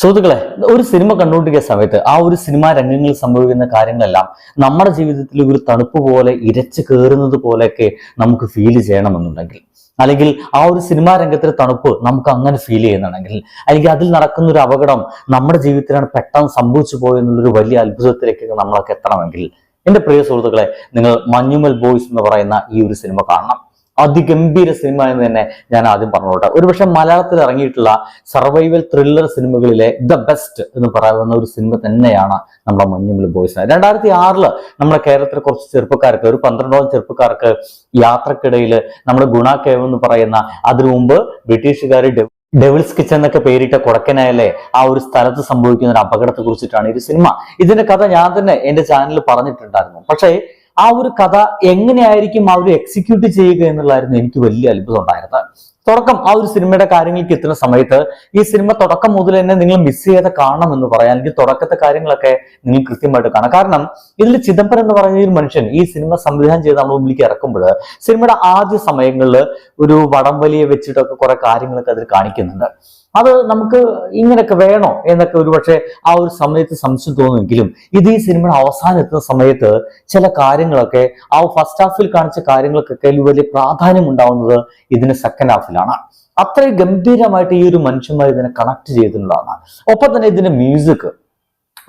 സുഹൃത്തുക്കളെ ഒരു സിനിമ കണ്ടുകൊണ്ടിരിക്കുന്ന സമയത്ത് ആ ഒരു സിനിമാ രംഗങ്ങളിൽ സംഭവിക്കുന്ന കാര്യങ്ങളെല്ലാം നമ്മുടെ ജീവിതത്തിൽ ഒരു തണുപ്പ് പോലെ ഇരച്ചു കയറുന്നത് പോലെയൊക്കെ നമുക്ക് ഫീൽ ചെയ്യണമെന്നുണ്ടെങ്കിൽ അല്ലെങ്കിൽ ആ ഒരു സിനിമാ രംഗത്തിലെ തണുപ്പ് നമുക്ക് അങ്ങനെ ഫീൽ ചെയ്യുന്നുണ്ടെങ്കിൽ അല്ലെങ്കിൽ അതിൽ നടക്കുന്ന ഒരു അപകടം നമ്മുടെ ജീവിതത്തിലാണ് പെട്ടെന്ന് സംഭവിച്ചു പോയെന്നുള്ളൊരു വലിയ അത്ഭുതത്തിലേക്ക് നമ്മളൊക്കെ എത്തണമെങ്കിൽ എന്റെ പ്രിയ സുഹൃത്തുക്കളെ നിങ്ങൾ മഞ്ഞുമൽ ബോയ്സ് എന്ന് പറയുന്ന ഈ ഒരു സിനിമ കാണണം. അതിഗംഭീര സിനിമ എന്ന് തന്നെ ഞാൻ ആദ്യം പറഞ്ഞോട്ടെ. ഒരുപക്ഷെ മലയാളത്തിൽ ഇറങ്ങിയിട്ടുള്ള സർവൈവൽ ത്രില്ലർ സിനിമകളിലെ ദ ബെസ്റ്റ് എന്ന് പറയാവുന്ന ഒരു സിനിമ തന്നെയാണ് നമ്മുടെ മഞ്ഞുമിൽ ബോയ്സ് രണ്ടായിരത്തി ആറിൽ നമ്മുടെ കേരളത്തിലെ കുറച്ച് ചെറുപ്പക്കാർക്ക് ഒരു പന്ത്രണ്ടോളം ചെറുപ്പക്കാർക്ക് യാത്രക്കിടയിൽ നമ്മുടെ ഗുണ കേവ് എന്ന് പറയുന്ന അതിനു മുമ്പ് ബ്രിട്ടീഷുകാർ ഡെവിൾസ് കിച്ചൺ എന്നൊക്കെ പേരിട്ട കൊടക്കനായല്ലേ ആ ഒരു സ്ഥലത്ത് സംഭവിക്കുന്ന ഒരു അപകടത്തെ കുറിച്ചിട്ടാണ് ഈ സിനിമ ഇതിന്റെ കഥ ഞാൻ തന്നെ എന്റെ ചാനലിൽ പറഞ്ഞിട്ടുണ്ടായിരുന്നു. പക്ഷേ ആ ഒരു കഥ എങ്ങനെയായിരിക്കും അവർ എക്സിക്യൂട്ട് ചെയ്യുക എന്നുള്ളതായിരുന്നു എനിക്ക് വലിയ അത്ഭുതം ഉണ്ടായിരുന്നത്. തുടക്കം ആ ഒരു സിനിമയുടെ കാര്യങ്ങൾക്ക് എത്തുന്ന സമയത്ത് ഈ സിനിമ തുടക്കം മുതൽ തന്നെ നിങ്ങൾ മിസ് ചെയ്യാതെ കാണണം എന്ന് പറയാം. അല്ലെങ്കിൽ തുടക്കത്തെ കാര്യങ്ങളൊക്കെ നിങ്ങൾ കൃത്യമായിട്ട് കാണാം. കാരണം ഇതിൽ ചിദംബരം എന്ന് പറയുന്ന ഒരു മനുഷ്യൻ ഈ സിനിമ സംവിധാനം ചെയ്ത് നമ്മൾ മുമ്പിലേക്ക് ഇറക്കുമ്പോൾ സിനിമയുടെ ആദ്യ സമയങ്ങളിൽ ഒരു വടംവലിയെ വെച്ചിട്ടൊക്കെ കുറെ കാര്യങ്ങളൊക്കെ അതിൽ കാണിക്കുന്നുണ്ട്. അത് നമുക്ക് ഇങ്ങനെയൊക്കെ വേണോ എന്നൊക്കെ ഒരുപക്ഷെ ആ ഒരു സമയത്ത് സംശയം തോന്നുമെങ്കിലും ഇത് ഈ സിനിമയുടെ അവസാനം എത്തുന്ന സമയത്ത് ചില കാര്യങ്ങളൊക്കെ ആ ഫസ്റ്റ് ഹാഫിൽ കാണിച്ച കാര്യങ്ങൾക്കൊക്കെ വലിയ പ്രാധാന്യം ഉണ്ടാവുന്നത് ഇതിന് സെക്കൻഡ് ഹാഫിലാണ് അത്രയും ഗംഭീരമായിട്ട് ഈ ഒരു മനുഷ്യന്മാർ ഇതിനെ കണക്ട് ചെയ്തിട്ടുള്ളതാണ്. ഒപ്പം തന്നെ ഇതിന്റെ മ്യൂസിക്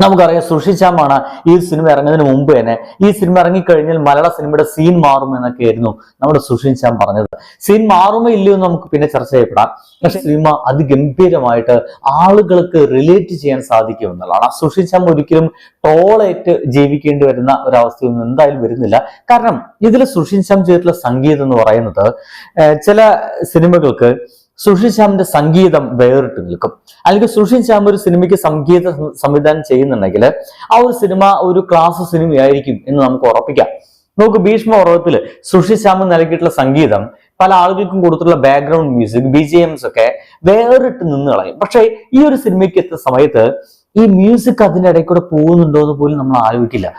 നമുക്കറിയാം സുഷിച്ചാമാണ് ഈ സിനിമ ഇറങ്ങുന്നതിന് മുമ്പ് തന്നെ ഈ സിനിമ ഇറങ്ങിക്കഴിഞ്ഞാൽ മലയാള സിനിമയുടെ സീൻ മാറും എന്നൊക്കെ ആയിരുന്നു നമ്മുടെ ശ്യാം പറഞ്ഞത്. സീൻ മാറുമോ ഇല്ലയോ എന്ന് നമുക്ക് പിന്നെ ചർച്ച ചെയ്യപ്പെടാം. പക്ഷെ സിനിമ അതിഗംഭീരമായിട്ട് ആളുകൾക്ക് റിലേറ്റ് ചെയ്യാൻ സാധിക്കും എന്നുള്ളതാണ്. ആ ശ്യാം ഒരിക്കലും ടോളേറ്റ് ജീവിക്കേണ്ടി വരുന്ന ഒരവസ്ഥയൊന്നും എന്തായാലും വരുന്നില്ല. കാരണം ഇതിൽ സുഷിൻചാൻ ചെയ്തിട്ടുള്ള സംഗീതം എന്ന് പറയുന്നത് ചില സിനിമകൾക്ക് സുഷിൻ ശ്യാമിന്റെ സംഗീതം വേറിട്ട് നിൽക്കും. അല്ലെങ്കിൽ സുഷിൻ ശ്യാം ഒരു സിനിമയ്ക്ക് സംഗീത സംവിധാനം ചെയ്യുന്നുണ്ടെങ്കിൽ ആ ഒരു സിനിമ ഒരു ക്ലാസ് സിനിമയായിരിക്കും എന്ന് നമുക്ക് ഉറപ്പിക്കാം. നമുക്ക് ഭീഷ്മ ഉറവത്തിൽ സുഷി ശ്യാമൻ നൽകിയിട്ടുള്ള സംഗീതം പല ആളുകൾക്കും കൊടുത്തിട്ടുള്ള background music B G Ms ഒക്കെ വേറിട്ട് നിന്ന് കളയും. പക്ഷേ ഈ ഒരു സിനിമയ്ക്ക് എത്തുന്ന സമയത്ത് ഈ മ്യൂസിക് അതിന്റെ ഇടയിൽ കൂടെ പോകുന്നുണ്ടോ എന്ന് പോലും നമ്മൾ ആലോചിക്കില്ല.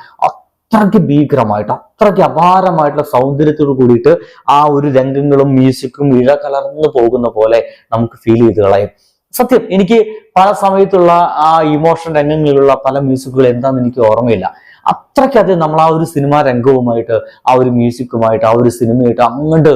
അത്രയ്ക്ക് ഭീകരമായിട്ട് അത്രയ്ക്ക് അപാരമായിട്ടുള്ള സൗന്ദര്യത്തോട് കൂടിയിട്ട് ആ ഒരു രംഗങ്ങളും മ്യൂസിക്കും ഇഴ കലർന്നു പോകുന്ന പോലെ നമുക്ക് ഫീൽ ചെയ്ത് കളയും. സത്യം എനിക്ക് പല സമയത്തുള്ള ആ ഇമോഷൻ രംഗങ്ങളിലുള്ള പല മ്യൂസിക്കുകൾ എന്താണെന്ന് എനിക്ക് ഓർമ്മയില്ല. അത്രയ്ക്ക് അത് നമ്മൾ ആ ഒരു സിനിമാ രംഗവുമായിട്ട് ആ ഒരു മ്യൂസിക്കുമായിട്ട് ആ ഒരു സിനിമയായിട്ട് അങ്ങോട്ട്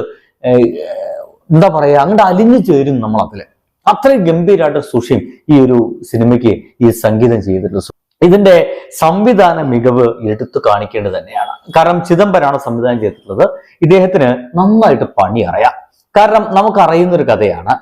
എന്താ പറയുക അങ്ങോട്ട് അലിഞ്ഞു ചേരും നമ്മൾ അതിൽ അത്രയും ഗംഭീരമായിട്ട് സുഷിം ഈ ഒരു സിനിമയ്ക്ക് ഈ സംഗീതം ചെയ്തിട്ടുള്ള ഇതിന്റെ സംവിധാന മികവ് എടുത്തു കാണിക്കേണ്ടത് തന്നെയാണ്. കാരണം ചിദംബരമാണ് സംവിധാനം ചെയ്തിട്ടുള്ളത്. ഇദ്ദേഹത്തിന് നന്നായിട്ട് പണി അറിയാം. കാരണം നമുക്കറിയുന്ന ഒരു കഥയാണ്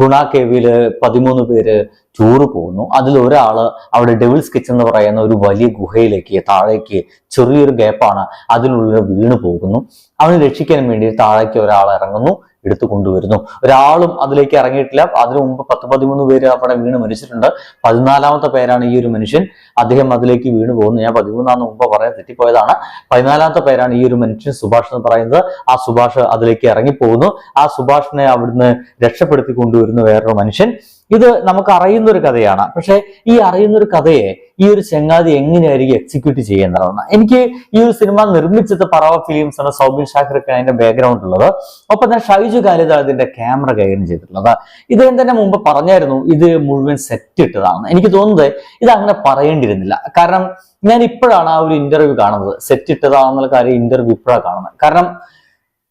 ഗുണ കേവിയിൽ പതിമൂന്ന് പേര് ടൂറ് പോകുന്നു. അതിൽ ഒരാൾ അവിടെ ഡെവിൾസ് കിച്ചൺ എന്ന് പറയുന്ന ഒരു വലിയ ഗുഹയിലേക്ക് താഴേക്ക് ചെറിയൊരു ഗ്യാപ്പാണ് അതിനുള്ളിൽ വീണ് പോകുന്നു. അവനെ രക്ഷിക്കാൻ വേണ്ടി താഴേക്ക് ഒരാൾ ഇറങ്ങുന്നു. എടുത്തു കൊണ്ടുവരുന്നു ഒരാളും അതിലേക്ക് ഇറങ്ങിയിട്ടില്ല. അതിനു മുമ്പ് പത്ത് പതിമൂന്ന് പേര് അവിടെ വീണ് മരിച്ചിട്ടുണ്ട്. പതിനാലാമത്തെ പേരാണ് ഈ ഒരു മനുഷ്യൻ. അദ്ദേഹം അതിലേക്ക് വീണ് പോകുന്നു. ഞാൻ പതിമൂന്നാന്ന് മുമ്പ് പറയാൻ തെറ്റിപ്പോയതാണ്. പതിനാലാമത്തെ പേരാണ് ഈ ഒരു മനുഷ്യൻ സുഭാഷ് എന്ന് പറയുന്നത്. ആ സുഭാഷ് അതിലേക്ക് ഇറങ്ങിപ്പോകുന്നു. ആ സുഭാഷിനെ അവിടുന്ന് രക്ഷപ്പെടുത്തി കൊണ്ടുവരുന്ന വേറൊരു മനുഷ്യൻ. ഇത് നമുക്ക് അറിയുന്ന ഒരു കഥയാണ്. പക്ഷെ ഈ അറിയുന്ന ഒരു കഥയെ ഈ ഒരു ചങ്ങാതി എങ്ങനെയായിരിക്കും എക്സിക്യൂട്ട് ചെയ്യേണ്ടതെന്ന്? എനിക്ക് ഈ ഒരു സിനിമ നിർമ്മിച്ചത് പറവ ഫിലിംസ് ആണ് സൗബിൻ ഷാഹിറൊക്കെ അതിന്റെ ബാക്ക്ഗ്രൗണ്ട് ഉള്ളത്. ഒപ്പം തന്നെ ഷൈജു കാലിത അതിന്റെ ക്യാമറ കൈകാര്യം ചെയ്തിട്ടുള്ളത്. ഇദ്ദേഹം തന്നെ മുമ്പ് പറഞ്ഞായിരുന്നു ഇത് മുഴുവൻ സെറ്റ് ഇട്ടതാണ് എനിക്ക് തോന്നുന്നത് ഇത് അങ്ങനെ പറയേണ്ടിയിരുന്നില്ല. കാരണം ഞാൻ ഇപ്പോഴാണ് ആ ഒരു ഇന്റർവ്യൂ കാണുന്നത്. സെറ്റ് ഇട്ടതാണെന്നുള്ള കാര്യം ഇന്റർവ്യൂ ഇപ്പോഴാണ് കാണുന്നത്. കാരണം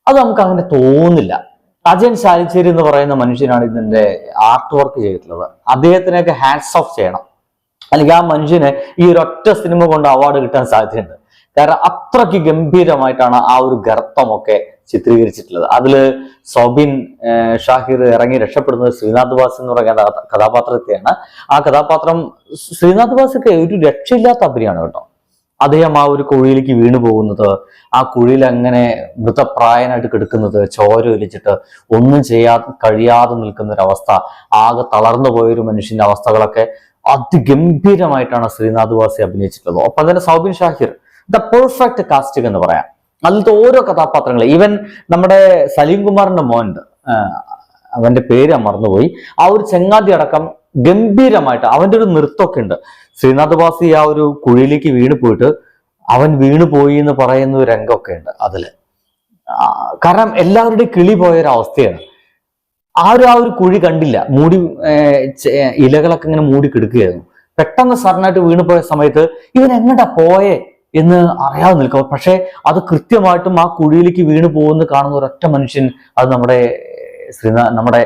അത് നമുക്ക് അങ്ങനെ തോന്നില്ല അജയൻ ശാലിച്ചേരി എന്ന് പറയുന്ന മനുഷ്യനാണ് ഇതിന്റെ ആർട്ട് വർക്ക് ചെയ്തിട്ടുള്ളത്. അദ്ദേഹത്തിനൊക്കെ ഹാൻഡ്സ് ഓഫ് ചെയ്യണം. അല്ലെങ്കിൽ ആ മനുഷ്യന് ഈ ഒരൊറ്റ സിനിമ കൊണ്ട് അവാർഡ് കിട്ടാൻ സാധ്യതയുണ്ട്. കാരണം അത്രയ്ക്ക് ഗംഭീരമായിട്ടാണ് ആ ഒരു ഗർത്തമൊക്കെ ചിത്രീകരിച്ചിട്ടുള്ളത്. അതിൽ സോബിൻ ഷാഹിർ ഇറങ്ങി രക്ഷപ്പെടുന്നത് ശ്രീനാഥ് ബാസ് എന്ന് പറയുന്ന കഥാപാത്രത്തെയാണ്. ആ കഥാപാത്രം ശ്രീനാഥ് ഒക്കെ ഒരു രക്ഷയില്ലാത്ത അഭിനയാണ് കേട്ടോ. അദ്ദേഹം ആ ഒരു കുഴിയിലേക്ക് വീണു പോകുന്നത്. ആ കുഴിയിൽ അങ്ങനെ മൃതപ്രായനായിട്ട് കിടക്കുന്നത് ചോര ഒലിച്ചിട്ട് ഒന്നും ചെയ്യാ കഴിയാതെ നിൽക്കുന്ന ഒരു അവസ്ഥ. ആകെ തളർന്നു പോയൊരു മനുഷ്യന്റെ അവസ്ഥകളൊക്കെ അതിഗംഭീരമായിട്ടാണ് ശ്രീനാഥ് വാസി അഭിനയിച്ചിട്ടുള്ളത്. ഒപ്പം തന്നെ Soubin Shahir the perfect casting എന്ന് പറയാം. അതിലത്തെ ഓരോ കഥാപാത്രങ്ങൾ ഈവൻ നമ്മുടെ സലീം കുമാറിന്റെ മോൻ അവന്റെ പേര് മറന്നുപോയി. ആ ഒരു ചെങ്ങാതി അടക്കം ഗംഭീരമായിട്ട് അവന്റെ ഒരു നൃത്തമൊക്കെ ഉണ്ട്. ശ്രീനാഥ് ബാസി ആ ഒരു കുഴിയിലേക്ക് വീണ് പോയിട്ട് അവൻ വീണു പോയി എന്ന് പറയുന്ന ഒരു രംഗമൊക്കെ ഉണ്ട് അതിൽ. കാരണം എല്ലാവരുടെയും കിളി പോയ ഒരു അവസ്ഥയാണ്. ആ ഒരു കുഴി കണ്ടില്ല. മൂടി ഇലകളൊക്കെ ഇങ്ങനെ മൂടി കിടക്കുകയായിരുന്നു. പെട്ടെന്ന് സഡനായിട്ട് വീണ് പോയ സമയത്ത് ഇവൻ എങ്ങടാ പോയേ എന്ന് അറിയാതെ നിൽക്കുക പക്ഷെ അത് കൃത്യമായിട്ടും ആ കുഴിയിലേക്ക് വീണ് പോകുന്ന കാണുന്ന ഒരൊറ്റ മനുഷ്യൻ അത് നമ്മുടെ ശ്രീനാ നമ്മുടെ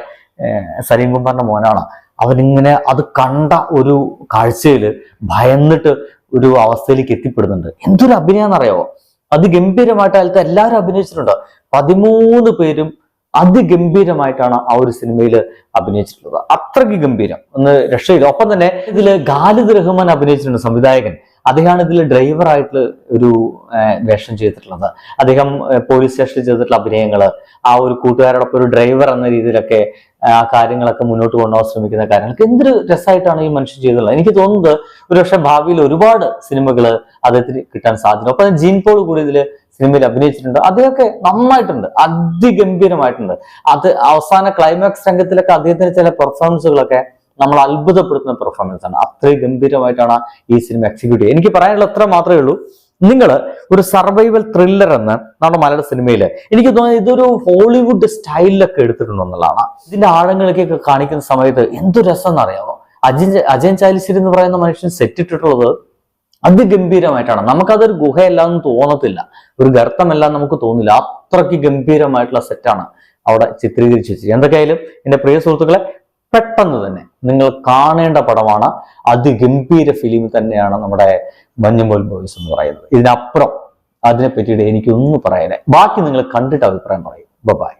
സലീം കുമാറിന്റെ മോനാണ്. അവനിങ്ങനെ അത് കണ്ട ഒരു കാഴ്ചയിൽ ഭയന്നിട്ട് ഒരു അവസ്ഥയിലേക്ക് എത്തിപ്പെടുന്നുണ്ട്. എന്തൊരു അഭിനയം അറിയാവോ അതിഗംഭീരമായിട്ട് അതിലത്തെ എല്ലാവരും അഭിനയിച്ചിട്ടുണ്ട്. പതിമൂന്ന് പേരും അതിഗംഭീരമായിട്ടാണ് ആ ഒരു സിനിമയിൽ അഭിനയിച്ചിട്ടുള്ളത്. അത്രയ്ക്ക് ഗംഭീരം. ഒന്ന് രക്ഷയില്ല. ഒപ്പം തന്നെ ഇതിൽ ഖാലിദ് റഹ്മാൻ അഭിനയിച്ചിട്ടുണ്ട് സംവിധായകൻ. അദ്ദേഹമാണ് ഇതിൽ ഡ്രൈവറായിട്ട് ഒരു വേഷം ചെയ്തിട്ടുള്ളത്. അദ്ദേഹം പോലീസ് സ്റ്റേഷനിൽ ചെയ്തിട്ടുള്ള അഭിനയങ്ങൾ ആ ഒരു കൂട്ടുകാരോടൊപ്പം ഒരു ഡ്രൈവർ എന്ന രീതിയിലൊക്കെ ആ കാര്യങ്ങളൊക്കെ മുന്നോട്ട് കൊണ്ടുപോകാൻ ശ്രമിക്കുന്ന കാര്യങ്ങളൊക്കെ എന്തൊരു രസമായിട്ടാണ് ഈ മനുഷ്യൻ ചെയ്തിട്ടുള്ളത്. എനിക്ക് തോന്നുന്നത് ഒരുപക്ഷെ ഭാവിയിൽ ഒരുപാട് സിനിമകൾ അദ്ദേഹത്തിന് കിട്ടാൻ സാധ്യത ഒപ്പം ജീൻ പോൾ കൂടി ഇതിൽ സിനിമയിൽ അഭിനയിച്ചിട്ടുണ്ട്. അദ്ദേഹമൊക്കെ നന്നായിട്ടുണ്ട്. അതിഗംഭീരമായിട്ടുണ്ട്. അത് അവസാന ക്ലൈമാക്സ് രംഗത്തിലൊക്കെ അദ്ദേഹത്തിന്റെ ചില പെർഫോമൻസുകളൊക്കെ നമ്മൾ അത്ഭുതപ്പെടുത്തുന്ന പെർഫോമൻസ് ആണ്. അത്രയും ഗംഭീരമായിട്ടാണ് ഈ സിനിമ എക്സിക്യൂട്ട് ചെയ്യുക എനിക്ക് പറയാനുള്ള അത്ര മാത്രമേ ഉള്ളൂ. നിങ്ങൾ ഒരു സർവൈവൽ ത്രില്ലർ എന്ന് നമ്മുടെ മലയാള സിനിമയിൽ എനിക്ക് തോന്നുന്നത് ഇതൊരു ഹോളിവുഡ് സ്റ്റൈലിലൊക്കെ എടുത്തിട്ടുണ്ടെന്നുള്ളതാണ് ഇതിന്റെ ആഴങ്ങളിലേക്കൊക്കെ കാണിക്കുന്ന സമയത്ത് എന്തു രസം എന്നറിയാമോ അജയൻ അജയൻ ചാലിശ്ശേരി എന്ന് പറയുന്ന മനുഷ്യൻ സെറ്റിട്ടിട്ടുള്ളത് അതിഗംഭീരമായിട്ടാണ്. നമുക്കതൊരു ഗുഹയല്ല എന്ന് തോന്നത്തില്ല. ഒരു ഗർത്തമല്ല നമുക്ക് തോന്നില്ല. അത്രയ്ക്ക് ഗംഭീരമായിട്ടുള്ള സെറ്റാണ് അവിടെ ചിത്രീകരിച്ചു എന്തൊക്കെയായാലും എന്റെ പ്രിയ സുഹൃത്തുക്കളെ പെട്ടെന്ന് തന്നെ നിങ്ങൾ കാണേണ്ട പടമാണ്. അതിഗംഭീര ഫിലിം തന്നെയാണ് നമ്മുടെ മഞ്ഞുമോൽ ബോയ്സ് എന്ന് പറയുന്നത്. ഇതിനപ്പുറം അതിനെ പറ്റിയിട്ട് എനിക്കൊന്നും പറയാനേ ബാക്കി നിങ്ങൾ കണ്ടിട്ട് അഭിപ്രായം പറയും. ബൈ